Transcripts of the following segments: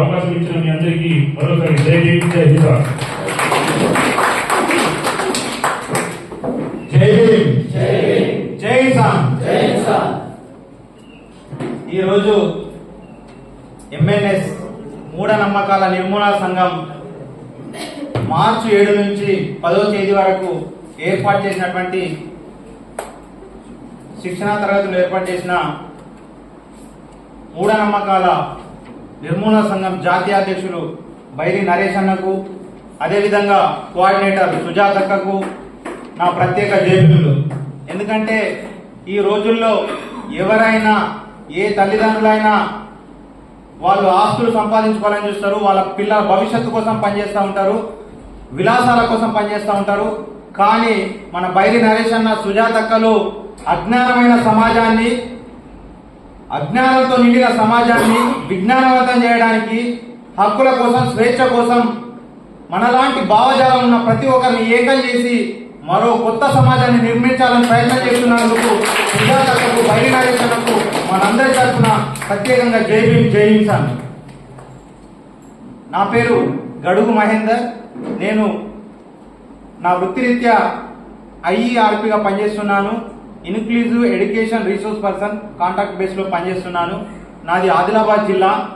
అవకాశం ఇచ్చిన మీ అందరికీ మరోసారి జై జై హింద్. జై భీమ్ జై కిసాన్. ఈరోజు ఎంఎన్ఎస్ మూఢనమ్మకాల నిర్మూలన సంఘం మార్చి ఏడు నుంచి పదో తేదీ వరకు ఏర్పాటు చేసినటువంటి శిక్షణా తరగతులు ఏర్పాటు చేసిన మూఢనమ్మకాల నిర్మూలన సంఘం జాతీయ అధ్యక్షులు బైరి నరేష్ అన్నకు అదేవిధంగా కోఆర్డినేటర్ సుజాతక్కకు నా ప్రత్యేక జైబులు ఎందుకంటే ఈ రోజుల్లో ఎవరైనా ఏ తల్లిదండ్రులైనా వాళ్ళు ఆస్తులు సంపాదించుకోవాలని చూస్తారు వాళ్ళ పిల్లల భవిష్యత్తు కోసం పనిచేస్తూ ఉంటారు విలాసాల కోసం పనిచేస్తూ ఉంటారు. కానీ మన బైరి నరేష్ అన్న సుజాతక్కలు అజ్ఞానమైన సమాజాన్ని అజ్ఞానంతో నిండిన సమాజాన్ని విజ్ఞానవంతం చేయడానికి హక్కుల కోసం స్వేచ్ఛ కోసం మనలాంటి భావజాలం ఉన్న ప్రతి ఒక్కరిని ఏకం చేసి మరో కొత్త సమాజాన్ని నిర్మించాలని ప్రయత్నం చేస్తున్నందుకు ప్రజాకర్తకు బయలునారేషన్లకు మనందరి తరఫున ప్రత్యేకంగా జై జయించాను నా పేరు గడుగు మహేందర్. నేను నా వృత్తిరీత్యా ఐఈఆర్పిగా పనిచేస్తున్నాను. Inclusive education resource person contact బేస్లో పనిచేస్తున్నాను. నాది ఆదిలాబాద్ జిల్లా.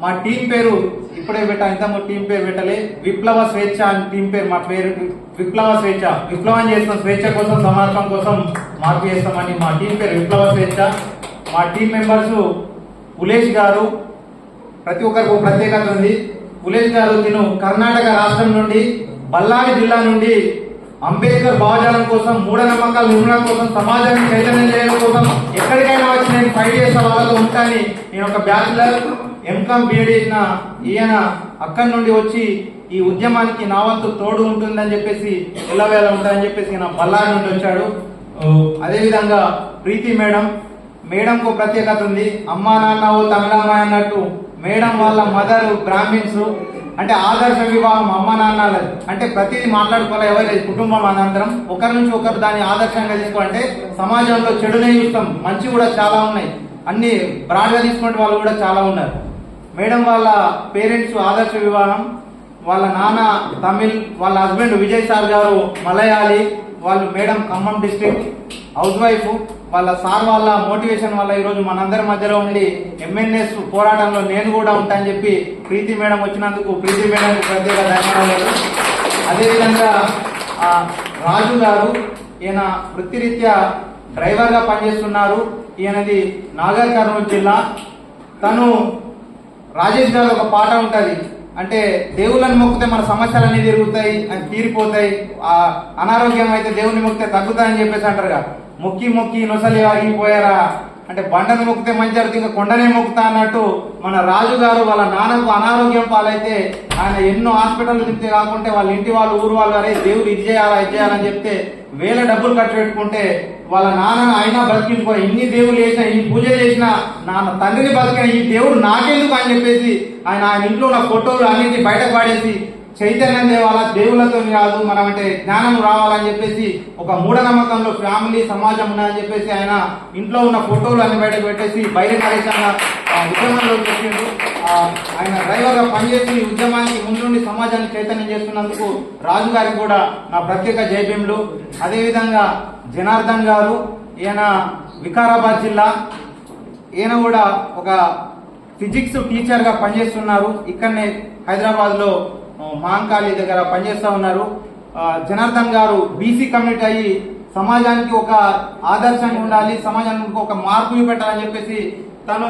మా టీం పేరు ఇప్పుడే పెట్టా ఇంతకు టీం పేరు పెట్టలే. విప్లవ స్వేచ్ఛ అని టీం పేరు మా పేరు విప్లవ స్వేచ్ఛ. విప్లవం చేస్తాం స్వేచ్ఛ కోసం సమాజం కోసం మార్పు చేస్తామని మా టీం పేరు విప్లవ స్వేచ్ఛ. మా టీం మెంబర్స్ ఉలేష్ గారు ప్రతి ఒక్కరికి ఒక ప్రత్యేకత ఉంది. ఉలేష్ గారు తిను కర్ణాటక రాష్ట్రం నుండి బళ్ళారి జిల్లా నుండి అంబేద్కర్ భావజాలం కోసం మూఢనమ్మకాల నిర్మూలన కోసం సమాజాన్ని చైతన్యం చేయడం కోసం ఎక్కడికైనా వచ్చి నేను ఫైట్ చేసే వాళ్ళతో ఉంటాని నేను ఒక బ్యాచిలర్ ఎంకామ్ బీఎడ్ చేసిన ఈయన అక్కడి నుండి వచ్చి ఈ ఉద్యమానికి నా వంతు తోడు ఉంటుందని చెప్పేసి ఇళ్ళవేళ ఉంటుందని చెప్పేసి ఈయన బల్లారి నుండి వచ్చాడు. అదేవిధంగా ప్రీతి మేడం మేడంకు ప్రత్యేకత ఉంది. అమ్మా నాన్న ఓ తమిళమ్మాయి అన్నట్టు మేడం వాళ్ళ మదర్ బ్రాహ్మిన్స్. అంటే ఆదర్శ వివాహం అమ్మ నాన్నలు అంటే ప్రతిదీ మాట్లాడుకోవాలి ఎవరి కుటుంబం అనంతరం ఒకరి నుంచి ఒకరు దాన్ని ఆదర్శంగా తీసుకోవాలంటే సమాజంలో చెడునే చూస్తాం. మంచి కూడా చాలా ఉన్నాయి. అన్ని బ్రాడ్గా తీసుకునే వాళ్ళు కూడా చాలా ఉన్నారు. మేడం వాళ్ళ పేరెంట్స్ ఆదర్శ వివాహం వాళ్ళ నాన్న తమిళ్ వాళ్ళ హస్బెండ్ విజయ్ సార్ గారు మలయాళీ వాళ్ళు madam Khammam district. Housewife వాళ్ళ సార్ వాళ్ళ మోటివేషన్ వల్ల ఈరోజు మనందరి మధ్యలో ఉండి ఎంఎన్ఎస్ పోరాటంలో నేను కూడా ఉంటానని చెప్పి ప్రీతి మేడం వచ్చినందుకు ప్రీతి మేడం ప్రత్యేక ధన్యవాదాలు. అదేవిధంగా రాజు గారు ఈయన వృత్తిరీత్యా డ్రైవర్గా పనిచేస్తున్నారు. ఈయనది నాగర్ కర్నూలు జిల్లా. తను రాజేష్ గారు ఒక పాట ఉంటుంది. అంటే దేవుళ్ళని మొక్కితే మన సమస్యలన్నీ తిరుగుతాయి అని తీరిపోతాయి. ఆ అనారోగ్యం అయితే దేవుని మొక్కితే తగ్గుతాయని చెప్పేసి అంటారు కదా. మొక్కి మొక్కి నొసలి ఆగిపోయారా? అంటే బండను మొక్కితే మంచి అర్థం ఇంకా కొండనే మొక్కుతా అన్నట్టు మన రాజు గారు వాళ్ళ నాన్నకు అనారోగ్యం పాలైతే ఆయన ఎన్నో హాస్పిటల్ తిప్పితే కాకుంటే వాళ్ళ ఇంటి వాళ్ళు ఊరు వాళ్ళు అరే దేవుడు ఇది చేయాలా ఇది చేయాలని చెప్తే వేల డబ్బులు ఖర్చు పెట్టుకుంటే వాళ్ళ నాన్న అయినా బ్రతికించుకో ఇన్ని దేవుళ్ళు చేసినా ఇన్ని పూజ చేసినా నాన్న తండ్రిని బతికిన ఈ దేవుడు నాకెందుకు అని చెప్పేసి ఆయన ఆయన ఇంట్లో ఉన్న ఫోటోలు అన్నింటి బయటకు పాడేసి చైతన్యం తేవాలా దేవుళ్ళతో కాదు మనం అంటే జ్ఞానం రావాలని చెప్పేసి ఒక మూఢనమ్మకంలో ఫ్యామిలీ సమాజం ఉన్నదని చెప్పేసి ఆయన ఇంట్లో ఉన్న ఫోటోలు అన్ని బయటకు పెట్టేసి బహిరంగంగా ఉద్యమంలో పెట్టిండు ఆయన డ్రైవర్గా పనిచేసి ఉద్యమానికి ముందుండి సమాజాన్ని చైతన్యం చేస్తున్నందుకు రాజు గారికి కూడా నా ప్రత్యేక జైభీములు. అదేవిధంగా జనార్దన్ గారు ఈయన వికారాబాద్ జిల్లా ఈయన కూడా ఒక ఫిజిక్స్ టీచర్గా పనిచేస్తున్నారు. ఇక్కడనే హైదరాబాద్లో మాంకాళి దగ్గర పనిచేస్తా ఉన్నారు. జనార్దన్ గారు బీసీ కమ్యూనిటీ అయ్యి సమాజానికి ఒక ఆదర్శంగా ఉండాలి సమాజానికి ఒక మార్పు పెట్టాలని చెప్పేసి తను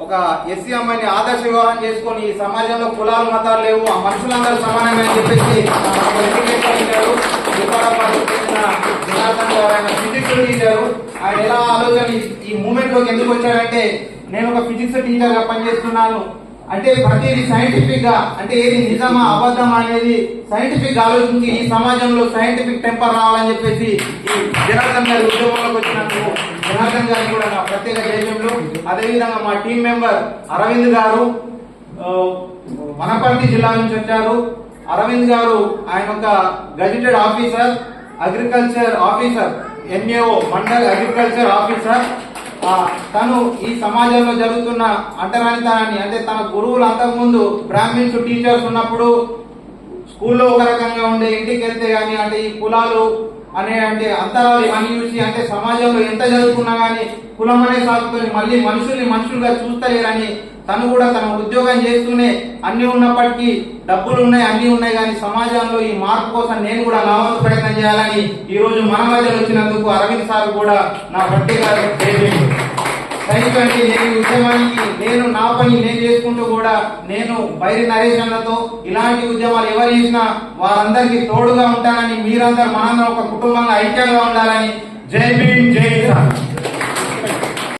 ఒక ఎస్సీ అమ్మాయిని ఆదర్శ వివాహం చేసుకొని ఈ సమాజంలో కులాలు మతాలు లేవు ఆ మనుషులందరూ సమానమే అని చెప్పేసి జనార్దన్ గారు ఆయన ఫిజిక్స్ ఆయన ఎలా ఆలోచన ఈ- ఈ మూమెంట్లోకి ఎందుకు వచ్చాడంటే నేను ఒక ఫిజిక్స్ టీచర్గా పనిచేస్తున్నాను. అంటే ప్రతిదీ సైంటిఫిక్గా అంటే ఏది నిజమా అబద్ధమా అనేది సైంటిఫిక్గా ఆలోచించి ఈ సమాజంలో సైంటిఫిక్ టెంపర్ రావాలని చెప్పేసి ఈ జనార్దన్ గారి ఉద్యోగంలోకి వచ్చినందుకు జనార్దన్ గారికి కూడా నా ప్రత్యేక దేశంలో అదేవిధంగా మా టీం మెంబర్ అరవింద్ గారు వనపర్తి జిల్లా నుంచి వచ్చారు. అరవింద్ గారు ఆయన ఒక gazetted officer agriculture officer MAO mandal agriculture officer తను ఈ సమాజంలో జరుగుతున్న అంటరానితనాన్ని అంటే తన గురువులు అంతకుముందు బ్రాహ్మిన్స్ టీచర్స్ ఉన్నప్పుడు స్కూల్లో ఒక రకంగా ఉండే ఇంటికి వెళ్తే కానీ అంటే ఈ కులాలు అనే అంటే అంతరాలు మనీ చూసి అంటే సమాజంలో ఎంత చదువుకున్నా గానీ కులం అనే సాగుకొని మళ్ళీ మనుషుల్ని మనుషులుగా చూస్తలేరని తను కూడా తన ఉద్యోగం చేస్తూనే అన్ని ఉన్నప్పటికీ డబ్బులు ఉన్నాయి అన్ని ఉన్నాయి కానీ సమాజంలో ఈ మార్పు కోసం నేను కూడా నా వంతు ప్రయత్నం చేయాలని ఈ రోజు మన మధ్యలో వచ్చినందుకు అరవింద్ సార్ కూడా నా బట్టి ఎందుకంటే నేను ఈ ఉద్యమానికి నేను నా పని నేను చేసుకుంటూ కూడా నేను బైరి నరేషన్లతో ఇలాంటి ఉద్యమాలు ఎవరు చేసినా వారందరికీ తోడుగా ఉంటానని మీరందరూ మనందరం ఒక కుటుంబంగా ఐక్యంగా ఉండాలని జై భీమ్ జై